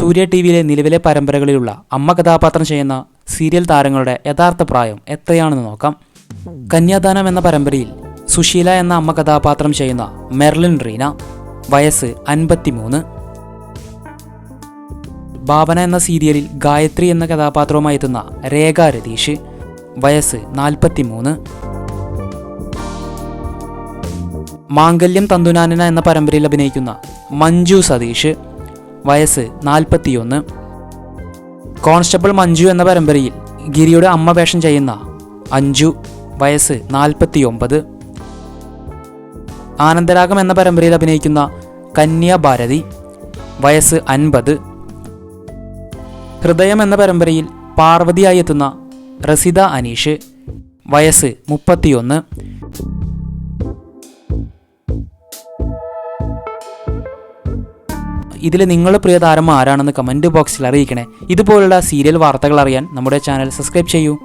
സൂര്യ T വിയിലെ നിലവിലെ പരമ്പരകളിലുള്ള അമ്മ കഥാപാത്രം ചെയ്യുന്ന സീരിയൽ താരങ്ങളുടെ യഥാർത്ഥ പ്രായം എത്രയാണെന്ന് നോക്കാം. കന്യാദാനം എന്ന പരമ്പരയിൽ സുശീല എന്ന അമ്മ കഥാപാത്രം ചെയ്യുന്ന മെർലിൻ റീന വയസ്സ് അൻപത്തിമൂന്ന്. ഭാവന എന്ന സീരിയലിൽ ഗായത്രി എന്ന കഥാപാത്രവുമായി എത്തുന്ന രേഖ രതീഷ് വയസ്സ് നാൽപ്പത്തിമൂന്ന്. മാംഗല്യം തന്തുനാനന എന്ന പരമ്പരയിൽ അഭിനയിക്കുന്ന മഞ്ജു സതീഷ് വയസ്സ് നാൽപ്പത്തിയൊന്ന്. കോൺസ്റ്റബിൾ മഞ്ജു എന്ന പരമ്പരയിൽ ഗിരിയുടെ അമ്മ വേഷം ചെയ്യുന്ന അഞ്ജു വയസ്സ് നാൽപ്പത്തിയൊമ്പത്. ആനന്ദരാഗം എന്ന പരമ്പരയിൽ അഭിനയിക്കുന്ന കന്യാഭാരതി വയസ്സ് അൻപത്. ഹൃദയം എന്ന പരമ്പരയിൽ പാർവതിയായി എത്തുന്ന റസിത അനീഷ് വയസ്സ് മുപ്പത്തിയൊന്ന്. ഇതിൽ നിങ്ങളുടെ പ്രിയ താരം ആരാണെന്ന് കമന്റ് ബോക്സിൽ അറിയിക്കണേ. ഇതുപോലുള്ള സീരിയൽ വാർത്തകൾ അറിയാൻ നമ്മുടെ ചാനൽ സബ്സ്ക്രൈബ് ചെയ്യൂ.